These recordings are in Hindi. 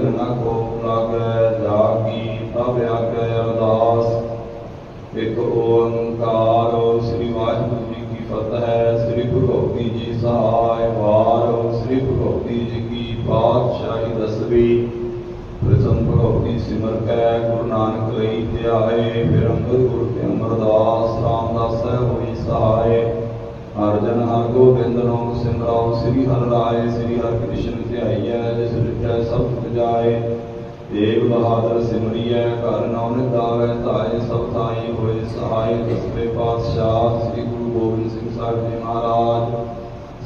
फिर न को लागे जाकी तब आके अरदास एक ओंकार श्री वाहिगुरु जी की फतह श्री भगवती जी सहाय वार। श्री भगवती जी की पातशाही दसवीं। प्रथम भगवती सिमर कै गुरु नानक लई ध्याए फिर अंगद गुरु ते अमरदास रामदास होई सहाय हर जन हर गोबिंद नाम सिमराओ श्री हर राय, श्री हर कृष्ण ध्याई है। जिस ਦੇਵ ਬਹਾਦਰ ਸਿਮਰਿਐ, ਘਰ ਨਾਨਕ ਦਾਵੈ ਧਾਇ ਸਭ ਥਾਈ ਹੋਏ ਸਹਾਈ ਦਸਵੇਂ ਪਾਤਸ਼ਾਹ, ਸ੍ਰੀ ਗੁਰੂ ਗੋਬਿੰਦ ਸਿੰਘ ਸਾਹਿਬ ਜੀ ਮਹਾਰਾਜ।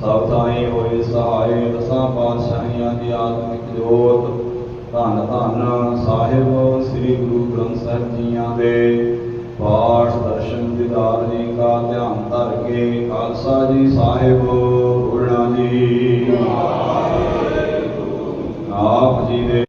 ਸਭ ਥਾਈ ਹੋਏ ਸਹਾਈ ਦਸਾਂ ਪਾਤਸ਼ਾਹੀਆਂ ਦੀ ਆਤਮਿਕ ਜੋਤ। ਧੰਨ ਧੰਨ ਸਾਹਿਬ ਸ੍ਰੀ ਗੁਰੂ ਗ੍ਰੰਥ ਸਾਹਿਬ ਜੀਆਂ ਦੇ। ਪਾਠ ਦਰਸ਼ਨ ਦੀਦਾਰ ਜੀ ਕਾ ਧਿਆਨ ਧਰ ਕੇ ਖਾਲਸਾ ਜੀ ਸਾਹਿਬ।